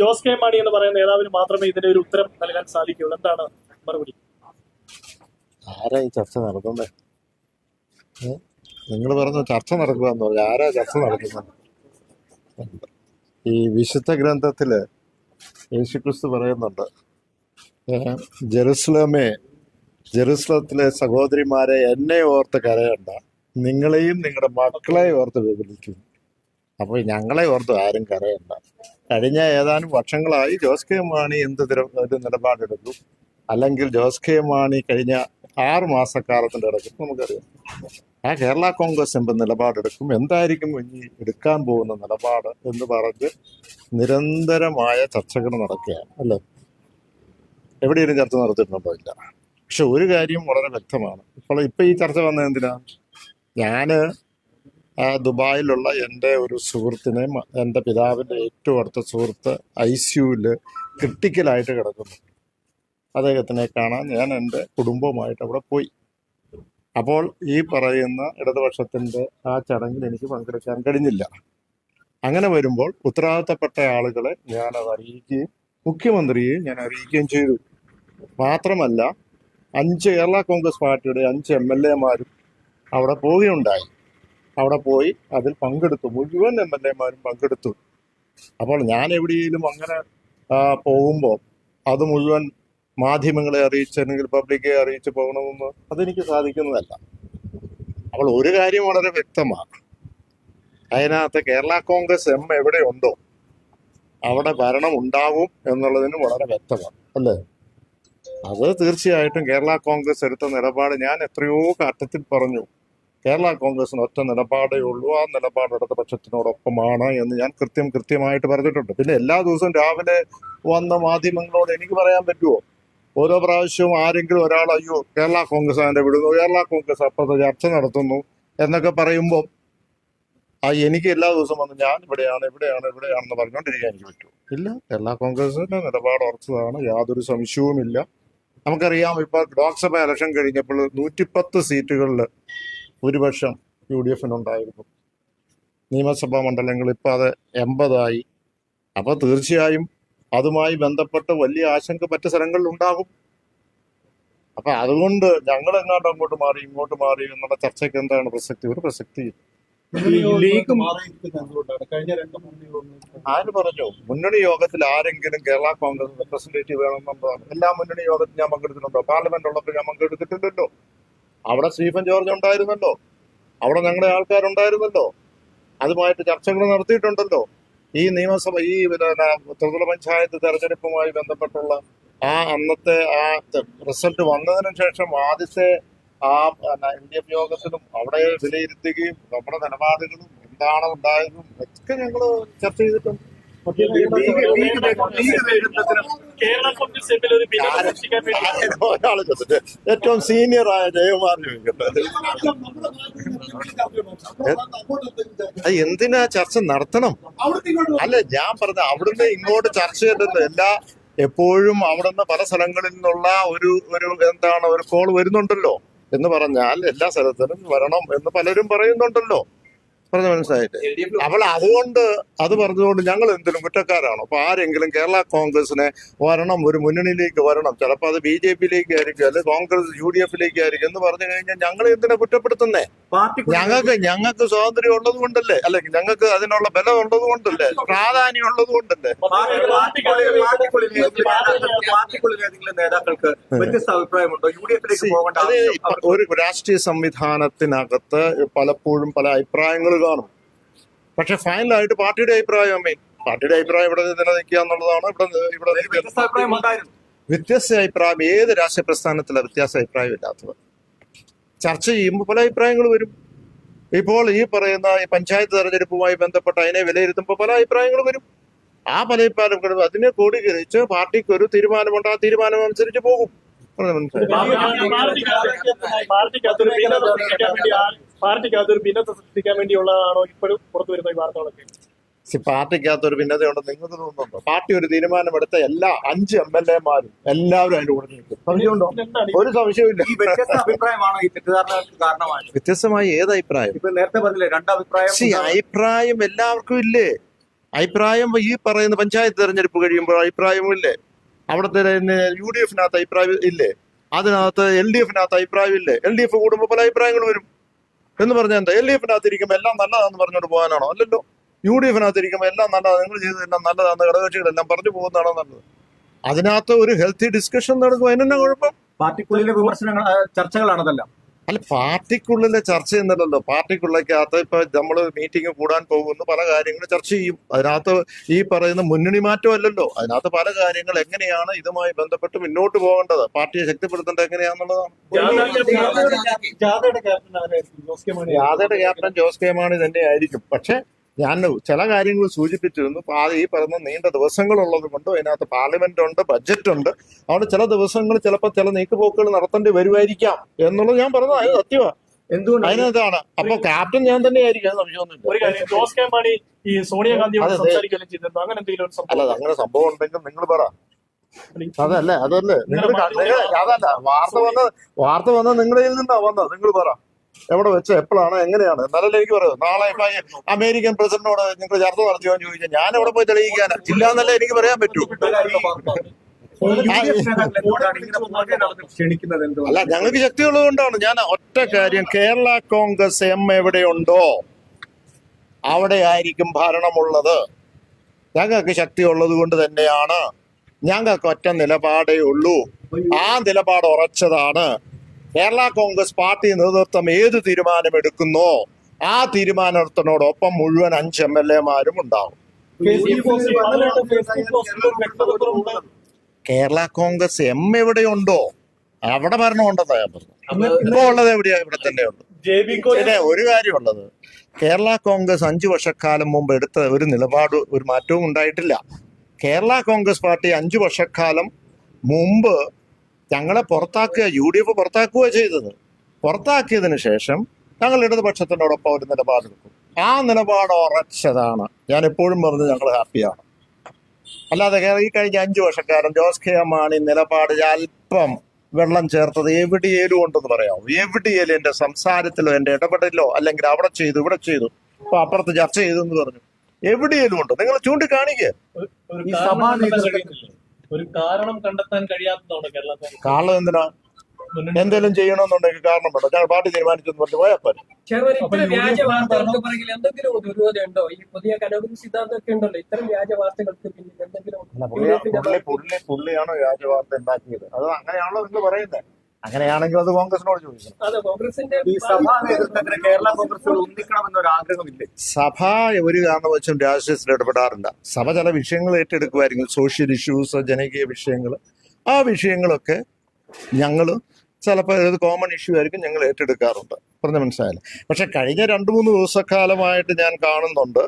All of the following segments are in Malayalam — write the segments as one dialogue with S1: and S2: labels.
S1: ജോസ് കെ മാണി എന്ന് പറയുന്ന നേതാവിന് മാത്രമേ ഇതിന്റെ ഒരു ഉത്തരം നൽകാൻ സാധിക്കുള്ളൂ എന്താണ് മറുപടി?
S2: ആരാ ഈ ചർച്ച നടത്തുന്നത് നിങ്ങൾ പറഞ്ഞു ചർച്ച നടക്കുക എന്ന് പറഞ്ഞു ആരാ ചർച്ച നടക്കുന്നത് ഈ വിശുദ്ധ ഗ്രന്ഥത്തിൽ യേശുക്രിസ്തു പറയുന്നുണ്ട് ജെറുസലമേ ജെറുസലത്തിലെ സഹോദരിമാരെ എന്നെ ഓർത്ത് കരയണ്ട. നിങ്ങളെയും നിങ്ങളുടെ മക്കളെ ഓർത്ത് വിപലിക്കും അപ്പോൾ ഞങ്ങളെ ഓർത്ത് ആരും കരയണ്ട. കഴിഞ്ഞ ഏതാനും വർഷങ്ങളായി ജോസ് കെ മാണി എന്ത് ഒരു നിലപാടെടുത്തു? അല്ലെങ്കിൽ ജോസ് കെ മാണി കഴിഞ്ഞ ആറ് മാസക്കാലത്തിന്റെ ഇടയ്ക്ക് നമുക്കറിയാം. ആ കേരള കോൺഗ്രസ് എന്ത് നിലപാടെടുക്കും. എന്തായിരിക്കും ഇനി എടുക്കാൻ പോകുന്ന നിലപാട് എന്ന് പറഞ്ഞ് നിരന്തരമായ ചർച്ചകൾ നടക്കുകയാണ് അല്ലേ? എവിടെയും ചർച്ച നടത്തിയിട്ടുണ്ടോ ഇല്ല? പക്ഷെ ഒരു കാര്യം വളരെ വ്യക്തമാണ്. ഇപ്പോൾ ഇപ്പം ഈ ചർച്ച വന്നത് എന്തിനാ ആ ദുബായിലുള്ള എന്റെ ഒരു സുഹൃത്തിനെ എന്റെ പിതാവിന്റെ ഏറ്റവും അടുത്ത സുഹൃത്ത് ഐ സിയുവിൽ ക്രിട്ടിക്കലായിട്ട് കിടക്കുന്നു. അദ്ദേഹത്തിനെ കാണാൻ ഞാൻ എന്റെ കുടുംബവുമായിട്ട് അവിടെ പോയി. അപ്പോൾ ഈ പറയുന്ന ഇടതുപക്ഷത്തിന്റെ ആ ചടങ്ങിൽ എനിക്ക് പങ്കെടുക്കാൻ കഴിഞ്ഞില്ല. അങ്ങനെ വരുമ്പോൾ ഉത്തരവാദിത്തപ്പെട്ട ആളുകളെ ഞാൻ അത് അറിയിക്കുകയും മുഖ്യമന്ത്രിയെ ഞാൻ അറിയിക്കുകയും ചെയ്തു. മാത്രമല്ല അഞ്ച് കേരള കോൺഗ്രസ് പാർട്ടിയുടെ അഞ്ച് എം എൽ എമാരും അവിടെ പോവുകയുണ്ടായി. അവിടെ പോയി അതിൽ പങ്കെടുത്തു. മുഴുവൻ എം എൽ എമാരും പങ്കെടുത്തു. അപ്പോൾ ഞാൻ എവിടെയെങ്കിലും അങ്ങനെ പോകുമ്പോൾ അത് മുഴുവൻ മാധ്യമങ്ങളെ അറിയിച്ച് അല്ലെങ്കിൽ പബ്ലിക്കെ അറിയിച്ച് പോകണമെന്ന് അതെനിക്ക് സാധിക്കുന്നതല്ല. അപ്പോൾ ഒരു കാര്യം വളരെ വ്യക്തമാണ്. അതിനകത്ത് കേരള കോൺഗ്രസ് എം എവിടെയുണ്ടോ അവിടെ ഭരണം ഉണ്ടാവും എന്നുള്ളതിന് വളരെ വ്യക്തമാണ്. അല്ലേ? അത് തീർച്ചയായിട്ടും കേരള കോൺഗ്രസ് എടുത്ത നിലപാട് ഞാൻ എത്രയോ കാട്ടത്തിൽ പറഞ്ഞു. കേരള കോൺഗ്രസിന് ഒറ്റ നിലപാടേ ഉള്ളൂ. ആ നിലപാട് ഇടതുപക്ഷത്തിനോടൊപ്പമാണ് എന്ന് ഞാൻ കൃത്യം കൃത്യമായിട്ട് പറഞ്ഞിട്ടുണ്ട്. പിന്നെ എല്ലാ ദിവസവും രാവിലെ വന്ന മാധ്യമങ്ങളോട് എനിക്ക് പറയാൻ പറ്റുമോ ഓരോ പ്രാവശ്യവും ആരെങ്കിലും ഒരാൾ അയ്യോ കേരള കോൺഗ്രസ് അതിന്റെ വിടുന്നു കേരള കോൺഗ്രസ് അപ്പുറത്ത് ചർച്ച നടത്തുന്നു എന്നൊക്കെ പറയുമ്പോൾ ആ എനിക്ക് എല്ലാ ദിവസവും വന്ന് ഞാൻ ഇവിടെയാണ് ഇവിടെയാണ് ഇവിടെയാണെന്ന് പറഞ്ഞുകൊണ്ടിരിക്കാൻ എനിക്ക് പറ്റുമോ ഇല്ല. കേരള കോൺഗ്രസിന്റെ നിലപാട് ഉറച്ചതാണ്. യാതൊരു സംശയവുമില്ല. നമുക്കറിയാം ഇപ്പോൾ ലോക്സഭ ഇലക്ഷൻ കഴിഞ്ഞപ്പോൾ നൂറ്റിപ്പത്ത് സീറ്റുകളിൽ ഭൂരിപക്ഷം യു ഡി എഫിനുണ്ടായിരുന്നു നിയമസഭാ മണ്ഡലങ്ങൾ ഇപ്പൊ അത് എൺപതായി. അപ്പോൾ തീർച്ചയായും അതുമായി ബന്ധപ്പെട്ട് വലിയ ആശങ്ക മറ്റു സ്ഥലങ്ങളിൽ ഉണ്ടാകും. അപ്പൊ അതുകൊണ്ട് ഞങ്ങൾ എങ്ങാണ്ട് അങ്ങോട്ട് മാറി ഇങ്ങോട്ട് മാറി എന്നുള്ള ചർച്ചയ്ക്ക് എന്താണ് പ്രസക്തി? ഒരു പ്രസക്തി
S1: ലീഗ്
S3: കഴിഞ്ഞ രണ്ട് മുന്നണികളൊന്നും
S2: ആര് പറഞ്ഞു? മുന്നണി യോഗത്തിൽ ആരെങ്കിലും കേരള കോൺഗ്രസ് റെപ്രസെന്റേറ്റീവ് വേണമെന്നുള്ളതാണ്. എല്ലാ മുന്നണി യോഗത്തിൽ ഞാൻ പങ്കെടുത്തിട്ടുണ്ടോ? പാർലമെന്റ് ഉള്ളപ്പോൾ ഞാൻ പങ്കെടുത്തിട്ടില്ലല്ലോ. അവിടെ സ്റ്റീഫൻ ജോർജ് ഉണ്ടായിരുന്നല്ലോ. അവിടെ ഞങ്ങളുടെ ആൾക്കാരുണ്ടായിരുന്നല്ലോ. അതുമായിട്ട് ചർച്ചകൾ നടത്തിയിട്ടുണ്ടല്ലോ. ഈ നിയമസഭ ഈ ത്രിതല പഞ്ചായത്ത് തെരഞ്ഞെടുപ്പുമായി ബന്ധപ്പെട്ടുള്ള ആ അന്നത്തെ ആ റിസൾട്ട് വന്നതിന് ശേഷം ആദ്യത്തെ ആ എൽ ഡി എഫ് യോഗത്തിലും അവിടെ വിലയിരുത്തുകയും നമ്മുടെ നിലപാടുകളും എന്താണ് ഉണ്ടായതും ഒക്കെ ഞങ്ങൾ ചർച്ച ചെയ്തിട്ടുണ്ട്. ഒരാൾ ഏറ്റവും സീനിയർ ആയ ജയകുമാറിന് ചോദിക്കട്ടെ എന്തിനാ ചർച്ച നടത്തണം അല്ല ഞാൻ പറഞ്ഞ അവിടുന്ന് ഇങ്ങോട്ട് ചർച്ച ചെയ്തിട്ടുണ്ട് എല്ലാ എപ്പോഴും അവിടുന്ന് പല സ്ഥലങ്ങളിൽ നിന്നുള്ള ഒരു ഒരു എന്താണ് ഒരു കോൾ വരുന്നുണ്ടല്ലോ എന്ന് പറഞ്ഞാൽ എല്ലാ സ്ഥലത്തിനും വരണം എന്ന് പലരും പറയുന്നുണ്ടല്ലോ പറഞ്ഞ മനസ്സിലായില്ലേ? അപ്പോൾ അതുകൊണ്ട് അത് പറഞ്ഞുകൊണ്ട് ഞങ്ങൾ എന്തിനും കുറ്റക്കാരാണോ. അപ്പൊ ആരെങ്കിലും കേരള കോൺഗ്രസിനെ വരണം ഒരു മുന്നണിയിലേക്ക് വരണം. ചിലപ്പോൾ അത് ബി ജെ പിയിലേക്ക് ആയിരിക്കും അല്ലെങ്കിൽ കോൺഗ്രസ് യു ഡി എഫിലേക്ക് ആയിരിക്കും എന്ന് പറഞ്ഞു കഴിഞ്ഞാൽ ഞങ്ങൾ എന്തിനാ കുറ്റപ്പെടുത്തുന്നേ? ഞങ്ങൾക്ക് ഞങ്ങൾക്ക് സ്വാതന്ത്ര്യം ഉള്ളത് കൊണ്ടല്ലേ അല്ലെങ്കിൽ ഞങ്ങൾക്ക് അതിനുള്ള ബലം ഉള്ളത് കൊണ്ടല്ലേ പ്രാധാന്യം ഉള്ളത് കൊണ്ടല്ലേ
S3: ഏതെങ്കിലും നേതാക്കൾക്ക് വ്യത്യസ്ത അഭിപ്രായമുണ്ടോ? യു ഡി എഫിലേക്ക് പോകേണ്ട
S2: ഒരു രാഷ്ട്രീയ സംവിധാനത്തിനകത്ത് പലപ്പോഴും പല അഭിപ്രായങ്ങൾ കാണും. പക്ഷെ ഫൈനലായിട്ട് പാർട്ടിയുടെ അഭിപ്രായം അമ്മേ പാർട്ടിയുടെ അഭിപ്രായം ഇവിടെ നിലനിൽക്കുക എന്നുള്ളതാണ് ഇവിടെ ഇവിടെ
S3: വ്യത്യസ്ത അഭിപ്രായം ഉണ്ടായിരുന്നു.
S2: വ്യത്യസ്ത അഭിപ്രായം ഏത് രാഷ്ട്രീയ പ്രസ്ഥാനത്തിലാണ് വ്യത്യാസ അഭിപ്രായം ഇല്ലാത്തത്? ചർച്ച ചെയ്യുമ്പോൾ പല അഭിപ്രായങ്ങൾ വരും. ഇപ്പോൾ ഈ പറയുന്ന ഈ പഞ്ചായത്ത് തെരഞ്ഞെടുപ്പുമായി ബന്ധപ്പെട്ട് അതിനെ വിലയിരുത്തുമ്പോൾ പല അഭിപ്രായങ്ങൾ വരും. ആ പല കിടന്നു അതിനെ ക്രോഡീകരിച്ച് പാർട്ടിക്ക് ഒരു തീരുമാനമുണ്ട്. ആ തീരുമാനം അനുസരിച്ച് പോകും.
S1: പാർട്ടിക്കകത്തൊരു ഭിന്നത സൃഷ്ടിക്കാൻ വേണ്ടിയുള്ളതാണോ ഇപ്പോഴും പുറത്തു വരുന്ന ഈ വാർത്തകളൊക്കെ?
S2: നിങ്ങൾക്ക് തോന്നുന്നുണ്ടോ? പാർട്ടി ഒരു തീരുമാനമെടുത്ത എല്ലാ അഞ്ച് എം എൽ എമാരും എല്ലാവരും അതിന്റെ കൂടെ നിൽക്കും. സംശയമുണ്ടോ ഒരു സംശയമില്ല
S3: വ്യത്യസ്ത അഭിപ്രായമാണോ ഈ തെറ്റിദ്ധാരണകൾക്ക് കാരണമായത്?
S2: വ്യത്യസ്തമായ ഏത് അഭിപ്രായം?
S3: ഇപ്പൊ നേരത്തെ പറഞ്ഞില്ലേ രണ്ട് അഭിപ്രായം
S2: സി അഭിപ്രായം എല്ലാവർക്കും ഇല്ലേ? അഭിപ്രായം ഈ പറയുന്ന പഞ്ചായത്ത് തെരഞ്ഞെടുപ്പ് കഴിയുമ്പോൾ അഭിപ്രായമില്ലേ? അവിടുത്തെ യു ഡി എഫിനകത്ത് അഭിപ്രായം ഇല്ലേ? അതിനകത്ത് എൽ ഡി എഫിനകത്ത് അഭിപ്രായം ഇല്ലേ? എൽ ഡി എഫ് കൂടുമ്പോൾ പല അഭിപ്രായങ്ങൾ വരും. എന്ന് പറഞ്ഞാൽ എന്താ? എൽ ഡി എഫിനകത്ത് ഇരിക്കുമ്പോൾ എല്ലാം നല്ലതാണെന്ന് പറഞ്ഞുകൊണ്ട് പോകാനാണോ? അല്ലല്ലോ. യു ഡി എഫിനകത്ത് ഇരിക്കുമ്പോൾ എല്ലാം നല്ലതാണ് നിങ്ങൾ ചെയ്തതെല്ലാം നല്ലതാണെന്ന് ഘടകകക്ഷികളെല്ലാം പറഞ്ഞു പോകുന്നതാണോ നല്ലത്? അതിനകത്ത് ഒരു ഹെൽത്തി ഡിസ്കഷൻ നടക്കും അതിനെന്നാ കുഴപ്പം?
S3: പാർട്ടിക്കുള്ളിലെ വിമർശനങ്ങൾ ചർച്ചകളാണതെല്ലാം.
S2: അല്ല പാർട്ടിക്കുള്ളിലെ ചർച്ച ചെയ്യുന്നില്ലല്ലോ പാർട്ടിക്കുള്ളിലേക്കകത്ത് ഇപ്പൊ നമ്മൾ മീറ്റിംഗ് കൂടാൻ പോകുന്നു പല കാര്യങ്ങളും ചർച്ച ചെയ്യും. അതിനകത്ത് ഈ പറയുന്ന മുന്നണി മാറ്റം അല്ലല്ലോ. അതിനകത്ത് പല കാര്യങ്ങൾ എങ്ങനെയാണ് ഇതുമായി ബന്ധപ്പെട്ട് മുന്നോട്ട് പോകേണ്ടത്? പാർട്ടിയെ ശക്തിപ്പെടുത്തേണ്ടത് എങ്ങനെയാണെന്നുള്ളതാണ്
S1: മാണി.
S2: ക്യാപ്റ്റൻ ജോസ് കെ മാണി തന്നെ ആയിരിക്കും പക്ഷെ ഞാൻ ചില കാര്യങ്ങൾ സൂചിപ്പിച്ചിരുന്നു. ഈ പറഞ്ഞ നീണ്ട ദിവസങ്ങളുള്ളത് കൊണ്ട് അതിനകത്ത് പാർലമെന്റ് ഉണ്ട് ബഡ്ജറ്റ് ഉണ്ട്. അതുകൊണ്ട് ചില ദിവസങ്ങൾ ചിലപ്പോൾ ചില നീക്കുപോക്കുകൾ നടത്തേണ്ടി വരുമായിരിക്കാം എന്നുള്ളത് ഞാൻ പറഞ്ഞത് അത് സത്യമാണ്
S3: എന്തുകൊണ്ടാണ്?
S2: അതിനകത്താണ്. അപ്പൊ ക്യാപ്റ്റൻ ഞാൻ തന്നെ ആയിരിക്കും അത്
S1: ഒരു കാര്യം ജോസ് കെ ഈ സോണിയാഗാന്ധിയോട്
S2: അതെ, അതെ.
S1: സംസാരിക്കുകയും അങ്ങനെ എന്തെങ്കിലും ഒരു
S2: അല്ല
S1: സംഭവം
S2: അങ്ങനെ സംഭവം ഉണ്ടെങ്കിൽ നിങ്ങൾ പറ. അതല്ലേ അതല്ലേ. നിങ്ങൾ അതല്ല വാർത്ത വന്ന വാർത്ത വന്ന നിങ്ങളിൽ നിന്നാ വന്നത്. നിങ്ങൾ പറ. എവിടെ വെച്ച് എപ്പോഴാണ് എങ്ങനെയാണ്? എന്നാലല്ലേ എനിക്ക് പറയുന്നത് നാളെ ഇപ്പൊ അമേരിക്കൻ പ്രസിഡന്റിനോട് നിങ്ങൾ ചർച്ച നടത്തിയോ എന്ന് ചോദിച്ചാൽ ഞാൻ എവിടെ പോയി തെളിയിക്കാനാ. ഇല്ലാന്നല്ലേ എനിക്ക് പറയാൻ പറ്റൂ. അല്ല ഞങ്ങൾക്ക് ശക്തിയുള്ളത് കൊണ്ടാണ്. ഞാൻ ഒറ്റ കാര്യം കേരള കോൺഗ്രസ് എം എവിടെയുണ്ടോ അവിടെ ആയിരിക്കും ഭരണമുള്ളത്. ഞങ്ങൾക്ക് ശക്തിയുള്ളത് കൊണ്ട് തന്നെയാണ് ഞങ്ങൾക്ക് ഒറ്റ നിലപാടേ ഉള്ളൂ. ആ നിലപാട് ഉറച്ചതാണ്. കേരള കോൺഗ്രസ് പാർട്ടി നേതൃത്വം ഏത് തീരുമാനമെടുക്കുന്നോ ആ തീരുമാനത്തിനോടൊപ്പം മുഴുവൻ അഞ്ച് എം എൽ എമാരും ഉണ്ടാവും. കേരള കോൺഗ്രസ് എം എവിടെയുണ്ടോ? അവിടെ ഭരണമുണ്ടെന്നാ ഞാൻ പറഞ്ഞു ഇപ്പൊ ഉള്ളത് എവിടെയാ? ഇവിടെ തന്നെയുണ്ട്
S1: ഉണ്ട്
S2: പിന്നെ ഒരു കാര്യമുള്ളത്. കേരള കോൺഗ്രസ് അഞ്ചു വർഷക്കാലം മുമ്പ് എടുത്ത ഒരു നിലപാട് ഒരു മാറ്റവും ഉണ്ടായിട്ടില്ല. കേരള കോൺഗ്രസ് പാർട്ടി അഞ്ചു വർഷക്കാലം മുമ്പ് ഞങ്ങളെ പുറത്താക്കുക യു ഡി എഫ് പുറത്താക്കുക ചെയ്തത്. പുറത്താക്കിയതിന് ശേഷം ഞങ്ങൾ ഇടതുപക്ഷത്തിനോടൊപ്പം ഒരു നിലപാടെടുക്കും ആ നിലപാട് ഉറച്ചതാണ്. ഞാൻ എപ്പോഴും പറഞ്ഞ് ഞങ്ങൾ ഹാപ്പിയാണ്. അല്ലാതെ ഈ കഴിഞ്ഞ അഞ്ചു വർഷക്കാലം ജോസ് കെ മാണി നിലപാട് അല്പം വെള്ളം ചേർത്തത് എവിടെയേലും ഉണ്ടെന്ന് പറയാം എവിടെയേലും എന്റെ സംസാരത്തിലോ എന്റെ ഇടപെടലിലോ അല്ലെങ്കിൽ അവിടെ ചെയ്തു ഇവിടെ ചെയ്തു. ഇപ്പൊ അപ്പുറത്ത് ചർച്ച ചെയ്തു എന്ന് പറഞ്ഞു. എവിടെയേലും ഉണ്ട്? നിങ്ങൾ ചൂണ്ടിക്കാണിക്കുക
S1: ഒരു- ഒരു കാരണം കണ്ടെത്താൻ. ഒരു കഴിയാത്തതാണ് കേരളത്തിൽ
S2: കാരണം എന്തിനാ? എന്തെങ്കിലും ചെയ്യണമെന്നുണ്ടെങ്കിൽ കാരണം വേണ്ട ഞങ്ങൾ പാർട്ടി തീരുമാനിച്ചെന്ന് പറഞ്ഞു പോയാൽ പോരെ.
S1: അപ്പൊ
S4: ഇത്തരം
S1: യു
S4: വ്യാജ വാർത്തകൾക്ക് പിറകിൽ എന്തെങ്കിലും ഉണ്ടോ? ഈ പുതിയ കലോഗരി സിദ്ധാന്തമൊക്കെ ഉണ്ടല്ലോ. ഇത്തരം വ്യാജ വാർത്തകൾക്ക് പിന്നിൽ എന്തെങ്കിലും
S2: അല്ല,
S4: യു
S2: പുള്ളി
S4: ഡി എഫിന്റെ
S2: പുള്ളി പുള്ളി പുള്ളിയാണോ ഉണ്ടാക്കിയത്? അത് അങ്ങനെയാണല്ലോ നിങ്ങൾ പറയുന്നത് അങ്ങനെയാണെങ്കിൽ അത് കോൺഗ്രസിനോട് ചോദിക്കണം.
S4: അതെ കോൺഗ്രസിന്റെ
S3: ഈ സഭാ
S2: ഒരു കാരണവശം രാഷ്ട്രീയത്തിൽ ഇടപെടാറില്ല സഭ ചില വിഷയങ്ങൾ ഏറ്റെടുക്കുമായിരിക്കും. സോഷ്യൽ ഇഷ്യൂസ് ജനകീയ വിഷയങ്ങൾ. ആ വിഷയങ്ങളൊക്കെ ഞങ്ങൾ ചിലപ്പോൾ ഇത് കോമൺ ഇഷ്യൂ ആയിരിക്കും ഞങ്ങൾ ഏറ്റെടുക്കാറുണ്ട്. പറഞ്ഞ മനസ്സിലായില്ല? പക്ഷെ കഴിഞ്ഞ രണ്ട് മൂന്ന് ദിവസക്കാലമായിട്ട് ഞാൻ കാണുന്നുണ്ട്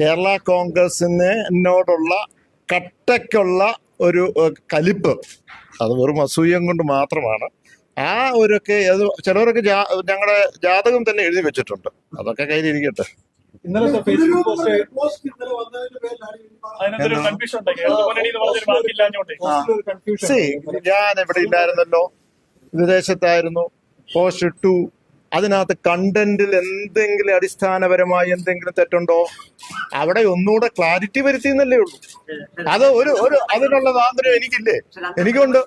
S2: കേരള കോൺഗ്രസിനോടുള്ള എന്നോടുള്ള കട്ടയ്ക്കുള്ള ഒരു കലിപ്പ്. അത് വെറും അസൂയം കൊണ്ട് മാത്രമാണ്. ആ ഒരൊക്കെ അത് ചിലവരൊക്കെ ഞങ്ങളുടെ ജാതകം തന്നെ എഴുതി വെച്ചിട്ടുണ്ട്. അതൊക്കെ കയ്യിലിരിക്കട്ടെ.
S1: ഇന്നലത്തെ ഫേസ്ബുക്ക് പോസ്റ്റ് അതിനകത്തൊരു? കൺഫ്യൂഷൻ ഉണ്ടാക്കി
S2: ഞാൻ എവിടെ ഇല്ലായിരുന്നല്ലോ. വിദേശത്തായിരുന്നു. പോസ്റ്റ് ഇട്ടു. അതിനകത്ത് കണ്ടന്റിൽ എന്തെങ്കിലും അടിസ്ഥാനപരമായി എന്തെങ്കിലും തെറ്റുണ്ടോ? അവിടെ ഒന്നുകൂടെ ക്ലാരിറ്റി വരുത്തി എന്നല്ലേ ഉള്ളൂ. അത് ഒരു ഒരു അതിനുള്ള സ്വാതന്ത്ര്യം എനിക്കില്ലേ? എനിക്കുണ്ട്.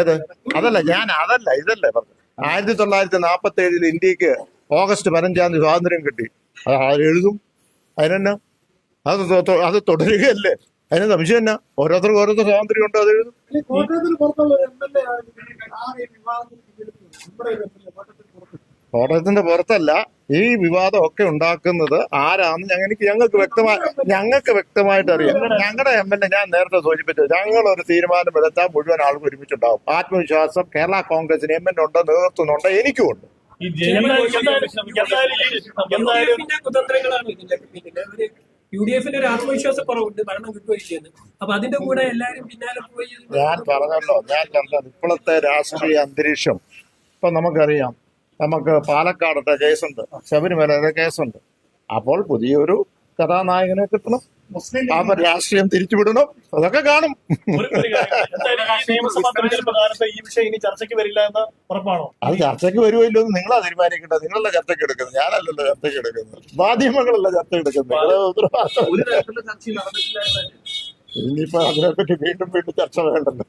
S2: ഏത്? അതല്ല ഞാൻ അതല്ല ഇതല്ലേ പറഞ്ഞു ആയിരത്തി തൊള്ളായിരത്തി നാൽപ്പത്തി ഏഴിൽ ഇന്ത്യയ്ക്ക് ഓഗസ്റ്റ് പതിനഞ്ചാം തീയതി സ്വാതന്ത്ര്യം കിട്ടി. അത് ആരെഴുതും അതിനെന്നാ? അത് അത് തുടരുകയല്ലേ? അതിന് സംശയം എന്നാ? ഓരോരുത്തർക്കും ഓരോരുത്തർ സ്വാതന്ത്ര്യം ഉണ്ട് അത് എഴുതും? കോട്ടയത്തിന്റെ പുറത്തല്ല. ഈ വിവാദം ഒക്കെ ഉണ്ടാക്കുന്നത് ആരാന്ന് ഞങ്ങൾ എനിക്ക് ഞങ്ങൾക്ക് വ്യക്തമായി ഞങ്ങൾക്ക് വ്യക്തമായിട്ട് അറിയാം. ഞങ്ങളുടെ എം എൽ എ ഞാൻ നേരത്തെ സൂചിപ്പിച്ചത് ഞങ്ങൾ ഒരു തീരുമാനം എടുത്താൽ മുഴുവൻ ആൾക്കും ഒരുമിച്ചുണ്ടാവും. ആത്മവിശ്വാസം കേരള കോൺഗ്രസിന് എം എൽ ഉണ്ട് നേതൃത്വമുണ്ട് എനിക്കും ഉണ്ട്.
S4: യു ഡി എഫിന്റെ ഒരു ആത്മവിശ്വാസ കുറവുണ്ട് ഭരണം കിട്ടുകയും അപ്പൊ അതിന്റെ കൂടെ എല്ലാരും പിന്നാലെ പോയി
S2: ഞാൻ പറഞ്ഞല്ലോ ഞാൻ പറഞ്ഞത് ഇപ്പോഴത്തെ രാഷ്ട്രീയ അന്തരീക്ഷം ഇപ്പൊ നമുക്കറിയാം. നമുക്ക് പാലക്കാടത്തെ കേസുണ്ട്. ശബരിമലയുടെ കേസുണ്ട്. അപ്പോൾ പുതിയൊരു കഥാനായകനെ കിട്ടണം.
S5: മുസ്ലിം
S2: അപ്പൊ രാഷ്ട്രീയം തിരിച്ചുവിടണം. അതൊക്കെ കാണും.
S1: ഈ വിഷയം ഇനി ചർച്ചയ്ക്ക് വരില്ല എന്ന് ഉറപ്പാണോ?
S2: അത് ചർച്ചയ്ക്ക് വരുമല്ലോ എന്ന് നിങ്ങളാ തീരുമാനിക്കേണ്ടത്. നിങ്ങളല്ല ചർച്ചയ്ക്ക് എടുക്കുന്നത്. ഞാനല്ലല്ലോ ചർച്ചയ്ക്ക് എടുക്കുന്നത്. മാധ്യമങ്ങളല്ല ചർച്ച എടുക്കുന്നത്? ഇനിയിപ്പോ അതിനെപ്പറ്റി വീണ്ടും വീണ്ടും ചർച്ച വേണ്ടല്ലോ.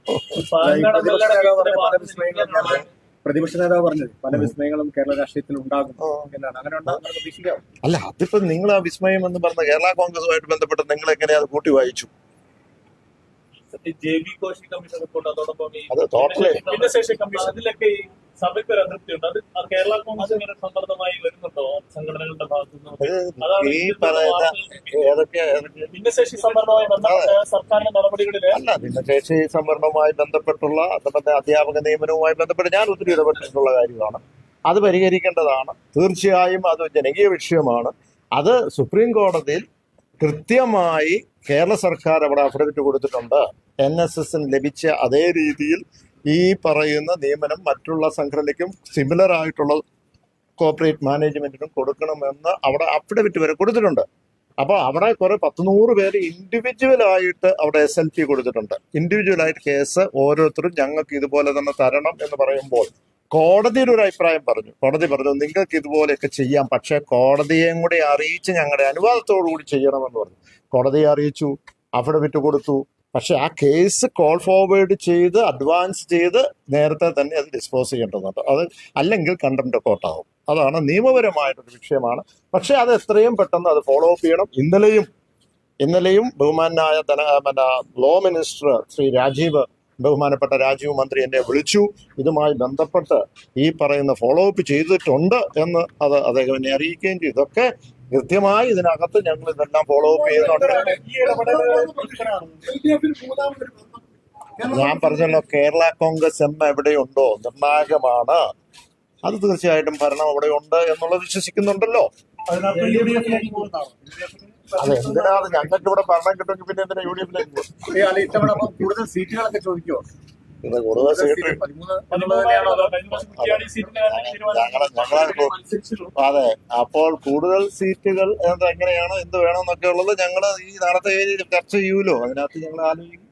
S3: പ്രതിപക്ഷ നേതാവ് പറഞ്ഞത് പല വിസ്മയങ്ങളും കേരള രാഷ്ട്രീയത്തിൽ ഉണ്ടാകും എന്നാണ്. അങ്ങനെ ഉണ്ടാകുന്ന പ്രതീക്ഷിക്കാം.
S2: അല്ല അതിപ്പോ നിങ്ങൾ ആ വിസ്മയം എന്ന് പറഞ്ഞ കേരള കോൺഗ്രസുമായിട്ട് ബന്ധപ്പെട്ട് നിങ്ങൾ എങ്ങനെയാ അത് കൂട്ടി വായിച്ചു
S1: ഈ J B Koshy commission report അതോടൊപ്പം ഈ
S2: അത് totally-
S1: ഭിന്നശേഷി കമ്മീഷൻ അതിലൊക്കെ ഈ സഭയ്ക്ക് ഒരു അതൃപ്തി ഉണ്ട്. അത് അത് കേരള കോൺഗ്രസ് ഇങ്ങനെ സമ്മർദ്ദമായി വരുന്നുണ്ടോ? സംഘടനകളുടെ ഭാഗത്തു
S2: ഈ പറയുന്ന ഏതൊക്കെ ഏതൊക്കെ
S1: ഭിന്നശേഷി സംവരണവുമായി ബന്ധപ്പെട്ട സർക്കാരിന്റെ നടപടികളിൽ
S2: അല്ല ഭിന്നശേഷി സംവരണവുമായി ബന്ധപ്പെട്ടുള്ള അതുപോലെ അധ്യാപക നിയമനവുമായി ബന്ധപ്പെട്ട് ഞാൻ ഒത്തിരി ഇടപെട്ടിട്ടുള്ള കാര്യമാണ്. അത് പരിഹരിക്കേണ്ടതാണ്. തീർച്ചയായും അത് ജനകീയ വിഷയമാണ്. അത് സുപ്രീം കോടതിയിൽ കൃത്യമായി കേരള സർക്കാർ അവിടെ അഫിഡവിറ്റ് കൊടുത്തിട്ടുണ്ട്. എൻ എസ് എസിന് ലഭിച്ച അതേ രീതിയിൽ ഈ പറയുന്ന നിയമനം മറ്റുള്ള സംഘടനയ്ക്കും സിമിലർ ആയിട്ടുള്ള കോർപ്പറേറ്റ് മാനേജ്മെന്റിനും കൊടുക്കണമെന്ന് അവിടെ അഫിഡവിറ്റ് വരെ കൊടുത്തിട്ടുണ്ട്. അപ്പോൾ അവിടെ കുറെ പത്ത് നൂറ് പേര് ഇൻഡിവിജ്വൽ ആയിട്ട് അവിടെ എസ് എൽ പി കൊടുത്തിട്ടുണ്ട്. ഇൻഡിവിജ്വൽ ആയിട്ട് കേസ് ഓരോരുത്തരും ഞങ്ങൾക്ക് ഇതുപോലെ തന്നെ തരണം എന്ന് പറയുമ്പോൾ കോടതിയിൽ ഒരു അഭിപ്രായം പറഞ്ഞു. കോടതി പറഞ്ഞു നിങ്ങൾക്ക് ഇതുപോലെയൊക്കെ ചെയ്യാം പക്ഷെ കോടതിയെയും കൂടി അറിയിച്ച് ഞങ്ങളുടെ അനുവാദത്തോടു കൂടി ചെയ്യണമെന്ന് പറഞ്ഞു. കോടതിയെ അറിയിച്ചു അഫിഡവിറ്റ് കൊടുത്തു. പക്ഷെ ആ കേസ് കോൾ ഫോർവേഡ് ചെയ്ത് അഡ്വാൻസ് ചെയ്ത് നേരത്തെ തന്നെ അത് ഡിസ്പോസ് ചെയ്യേണ്ടതുണ്ട്. അത് അല്ലെങ്കിൽ കണ്ടംപ്റ്റ് കോട്ടാവും അതാണ് നിയമപരമായിട്ടൊരു വിഷയമാണ്. പക്ഷെ അത് എത്രയും പെട്ടെന്ന് അത് ഫോളോ അപ്പ് ചെയ്യണം. ഇന്നലെയും ഇന്നലെയും ബഹുമാനായ ധന ലോ മിനിസ്റ്റർ ശ്രീ രാജീവ് ബഹുമാനപ്പെട്ട രാജീവ് മന്ത്രി എന്നെ വിളിച്ചു. ഇതുമായി ബന്ധപ്പെട്ട് ഈ പറയുന്ന ഫോളോ അപ്പ് ചെയ്തിട്ടുണ്ട് എന്ന് അത് അദ്ദേഹം എന്നെ അറിയിക്കുകയും ചെയ്തു. ഇതൊക്കെ കൃത്യമായി ഇതിനകത്ത് ഞങ്ങൾ ഇതെല്ലാം ഫോളോ അപ്പ് ചെയ്യുന്നുണ്ട്. ഞാൻ പറഞ്ഞല്ലോ കേരള കോൺഗ്രസ് എം എവിടെയുണ്ടോ? നിർണായകമാണ്. അത് തീർച്ചയായിട്ടും ഭരണം അവിടെ ഉണ്ട് എന്നുള്ളത് വിശ്വസിക്കുന്നുണ്ടല്ലോ. അത് ഞങ്ങൾക്ക് ഇവിടെ ഭരണം കിട്ടുമെങ്കിൽ പിന്നെ എന്തിനാ യു ഡി എഫിലേക്ക് പോകും?
S3: ഈ ആൾ ഇത്തവണ അപ്പം കൂടുതൽ സീറ്റുകളൊക്കെ ചോദിക്കോ
S2: ഇത് കൂടുതൽ സീറ്റ്.
S3: പതിമൂന്ന് എന്നുള്ളത് തന്നെയാണോ അതോ.
S2: അപ്പോൾ കൂടുതൽ സീറ്റുകൾ എന്താ എങ്ങനെയാണ് എന്ത് വേണമെന്നൊക്കെ ഉള്ളത് ഞങ്ങൾ ഈ നാളത്തെ ചർച്ച ചെയ്യൂലോ? അതിനകത്ത് ഞങ്ങൾ ആലോചിക്കും.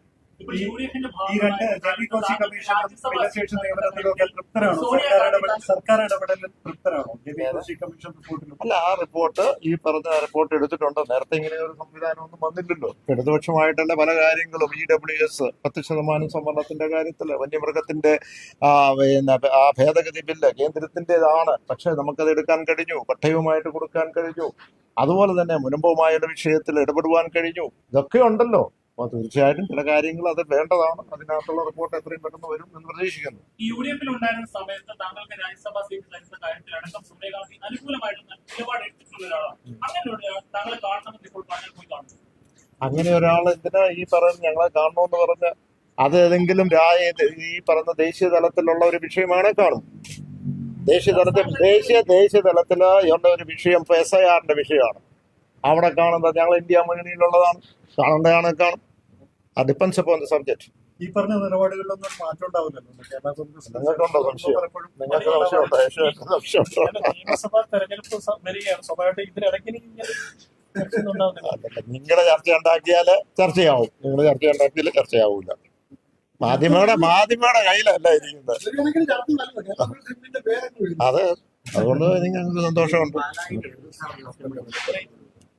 S5: ഈ രണ്ട് ഡൽഹി കോശി കമ്മീഷൻ ഭിന്നശേഷി നിയമനത്തിലൊക്കെ തൃപ്തരാണോ? സർക്കാർ ഇടപെടൽ സർക്കാർ ഇടപെടലിൽ തൃപ്തരാണോ? ഡൽഹി കോശി കമ്മീഷൻ റിപ്പോർട്ടിൽ
S2: അല്ല ആ റിപ്പോർട്ട് ഈ പറഞ്ഞ റിപ്പോർട്ട് എടുത്തിട്ടുണ്ട്. നേരത്തെ ഇങ്ങനെ ഒരു സംവിധാനം ഒന്നും വന്നില്ലല്ലോ. ഇടതുപക്ഷമായിട്ടുള്ള പല കാര്യങ്ങളും ഇ ഡബ്ല്യു എസ് പത്ത് ശതമാനം സംവരണത്തിന്റെ കാര്യത്തിൽ വന്യമൃഗത്തിന്റെ ആ ആ ഭേദഗതി ബില്ല് കേന്ദ്രത്തിന്റെതാണ് പക്ഷെ നമുക്കത് എടുക്കാൻ കഴിഞ്ഞു. പട്ടയവുമായിട്ട് കൊടുക്കാൻ കഴിഞ്ഞു. അതുപോലെ തന്നെ മുനമ്പവുമായ വിഷയത്തിൽ ഇടപെടുവാൻ കഴിഞ്ഞു. ഇതൊക്കെ ഉണ്ടല്ലോ. അപ്പോൾ തീർച്ചയായിട്ടും ചില കാര്യങ്ങൾ അത് വേണ്ടതാണ്. അതിനകത്തുള്ള റിപ്പോർട്ട് എത്രയും പെട്ടെന്ന് വരും എന്ന് പ്രതീക്ഷിക്കുന്നു.
S1: യു ഡി എഫിൽ ഉണ്ടായിരുന്ന സമയത്ത് താങ്കൾക്ക് രാജ്യസഭാ സീറ്റ് സോണിയാഗാന്ധി അനുകൂലമായിട്ടുള്ള നിലപാട് എടുത്തിട്ടുള്ള ഒരാളാണ്. അങ്ങനെ താങ്കളെ കാണണമെന്ന് ഇപ്പോൾ പറഞ്ഞാൽ പോയി കാണും
S2: അങ്ങനെ ഒരാൾ എന്തിനാ ഈ പറഞ്ഞ് ഞങ്ങളെ കാണണമെന്ന് പറഞ്ഞ് അത് ഏതെങ്കിലും രായ ഈ പറഞ്ഞ ദേശീയ തലത്തിലുള്ള ഒരു വിഷയമാണ് കാണും. ദേശീയ തലത്തിൽ ദേശീയ ദേശീയ തലത്തിൽ ഉള്ള ഒരു വിഷയം എസ് ഐ ആറിന്റെ വിഷയമാണ്. അവിടെ കാണുന്നത് ഞങ്ങൾ ഇന്ത്യ മുന്നണിയിലുള്ളതാണ്. കാണേണ്ടതാണ് കാണും. ഡിപ്പെൻസ് അപ്പോൾ സബ്ജക്ട്
S5: ഈ പറഞ്ഞ നിലപാടുകളിലൊന്നും മാറ്റം ഉണ്ടാവില്ലല്ലോ കേരള കോൺഗ്രസ്
S2: നിങ്ങൾക്കുണ്ടോ സംശയം
S5: പലപ്പോഴും
S2: നിങ്ങൾക്ക് സംശയമുണ്ടോ യേശുവിന് സംശയമുണ്ടോ
S1: നിയമസഭാ തെരഞ്ഞെടുപ്പ് സ- വരികയാണ്. സ്വാഭാവികമായിട്ട് ഇതിനിടയ്ക്ക് ഇനി ഇങ്ങനെ ചർച്ചയൊന്നും ഉണ്ടാവുന്നില്ല
S2: അതല്ല, നിങ്ങളെ ചർച്ച ഉണ്ടാക്കിയാൽ ചർച്ചയാവും. നിങ്ങൾ ചർച്ച ഉണ്ടാക്കിയാൽ ചർച്ചയാവൂല. മാധ്യമയുടെ മാധ്യമയുടെ കയ്യിലല്ല ഇരിക്കുന്നത്. അത്. അതുകൊണ്ട് നിങ്ങൾക്ക് സന്തോഷമുണ്ട്.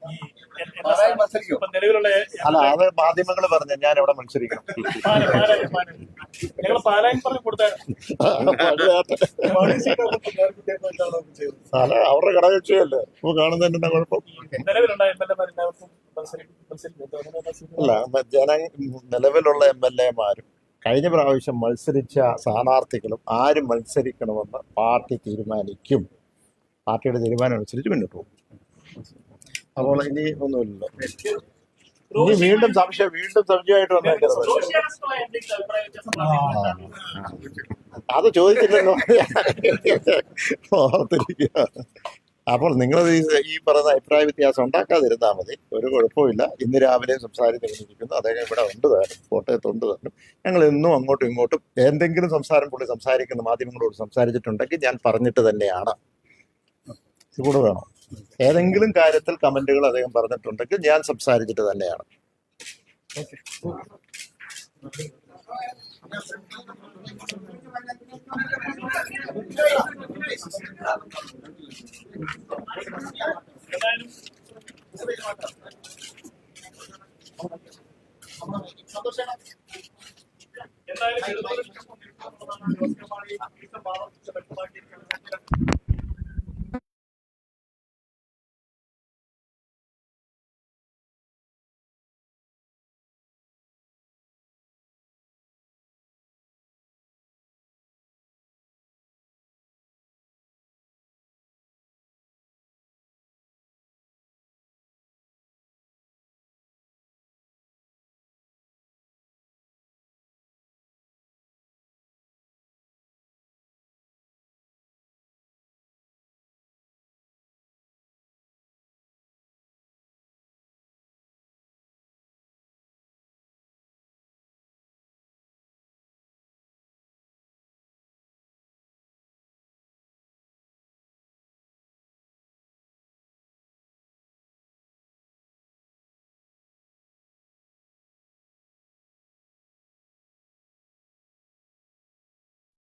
S1: ഈ നിലവിലുള്ള
S2: അല്ല അത് മാധ്യമങ്ങൾ പറഞ്ഞു ഞാൻ ഇവിടെ മത്സരിക്കണം.
S1: ഞങ്ങൾ പറഞ്ഞു
S2: അല്ല അവരുടെ ഘടകകക്ഷിയല്ലേ ഇപ്പൊ കാണുന്നതിന് എന്താ കുഴപ്പം. അല്ല ജന നിലവിലുള്ള എം എൽ എമാരും കഴിഞ്ഞ പ്രാവശ്യം മത്സരിച്ച സ്ഥാനാർത്ഥികളും ആരും മത്സരിക്കണമെന്ന് പാർട്ടി തീരുമാനിക്കും. പാർട്ടിയുടെ തീരുമാനം അനുസരിച്ച് മുന്നോട്ട് പോകും. അപ്പോൾ ഇനി ഒന്നുമില്ലല്ലോ. ഇനി വീണ്ടും സംശയം വീണ്ടും സംശയമായിട്ട്? അത് ചോദിച്ചില്ലല്ലോ. ഓർത്തിരിക്കുക. അപ്പോൾ നിങ്ങൾ ഈ പറയുന്ന അഭിപ്രായ വ്യത്യാസം ഉണ്ടാക്കാതിരുന്നാൽ മതി. ഒരു കുഴപ്പമില്ല ഇന്ന് രാവിലെ സംസാരിച്ചിരിക്കുന്നു. അദ്ദേഹം ഇവിടെ ഉണ്ട് താനും. കോട്ടയത്ത് ഉണ്ട് താനും. ഞങ്ങൾ എന്നും അങ്ങോട്ടും ഇങ്ങോട്ടും എന്തെങ്കിലും സംസാരം പുള്ളി സംസാരിക്കുന്ന മാധ്യമങ്ങളോട് സംസാരിച്ചിട്ടുണ്ടെങ്കിൽ ഞാൻ പറഞ്ഞിട്ട് തന്നെയാണ്. ഇത് കൂടെ വേണം? ഏതെങ്കിലും കാര്യത്തിൽ കമന്റുകൾ അദ്ദേഹം പറഞ്ഞിട്ടുണ്ടെങ്കിൽ ഞാൻ സംസാരിച്ചിട്ട് തന്നെയാണ്.
S1: എന്തായാലും